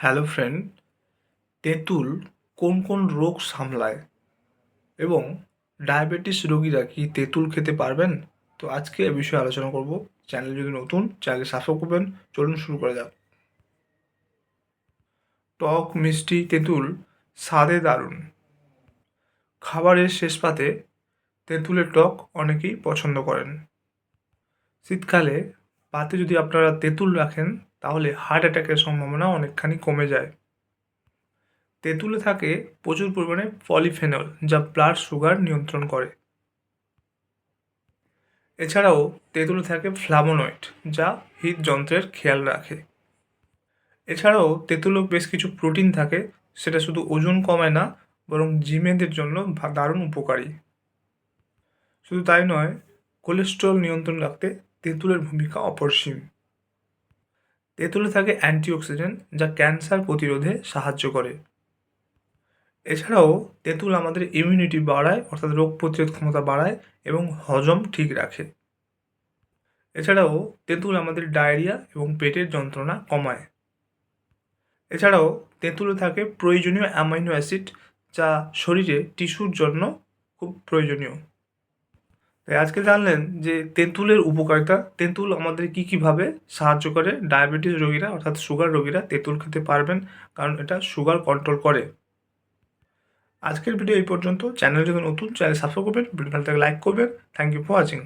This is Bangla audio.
হ্যালো ফ্রেন্ড, তেঁতুল কোন কোন রোগ সামলায় এবং ডায়াবেটিস রোগীরা কি তেঁতুল খেতে পারবেন? তো আজকে এ বিষয়ে আলোচনা করব। চ্যানেল যদি নতুন চ্যানেল সাবস্ক্রাইব করবেন। চলুন শুরু করা যাক। টক, মিষ্টি, তেঁতুল স্বাদে দারুণ। খাবারের শেষ পাতে তেঁতুলের টক অনেকেই পছন্দ করেন। শীতকালে পাতে যদি আপনারা তেঁতুল রাখেন তাহলে হার্ট অ্যাটাকের সম্ভাবনা অনেকখানি কমে যায়। তেঁতুলে থাকে প্রচুর পরিমাণে পলিফেনল যা ব্লাড সুগার নিয়ন্ত্রণ করে। এছাড়াও তেঁতুলে থাকে ফ্লাভোনয়েড যা হৃদযন্ত্রের খেয়াল রাখে। এছাড়াও তেঁতুলেও বেশ কিছু প্রোটিন থাকে, সেটা শুধু ওজন কমায় না, বরং জিমেদের জন্য দারুণ উপকারী। শুধু তাই নয় কোলেস্ট্রল নিয়ন্ত্রণ রাখতে তেঁতুলের ভূমিকা অপরিসীম। তেঁতুলে থাকে অ্যান্টিঅক্সিডেন্ট যা ক্যান্সার প্রতিরোধে সাহায্য করে। এছাড়াও তেঁতুল আমাদের ইমিউনিটি বাড়ায়, অর্থাৎ রোগ প্রতিরোধ ক্ষমতা বাড়ায় এবং হজম ঠিক রাখে। এছাড়াও তেঁতুল আমাদের ডায়রিয়া এবং পেটের যন্ত্রণা কমায়। এছাড়াও তেঁতুলে থাকে প্রয়োজনীয় অ্যামাইনো অ্যাসিড যা শরীরে টিস্যুর জন্য খুব প্রয়োজনীয়। তাই আজকে জানলেন যে তেঁতুলের উপকারিতা, তেঁতুল আমাদের কী কীভাবে সাহায্য করে? ডায়াবেটিস রোগীরা, অর্থাৎ সুগার রোগীরা তেঁতুল খেতে পারবেন, কারণ এটা সুগার কন্ট্রোল করে। আজকের ভিডিও এই পর্যন্ত। চ্যানেল যদি নতুন, চ্যানেল সাবস্ক্রাইব করবেন ভিডিও ভালো লাইক করবেন। Thank you for watching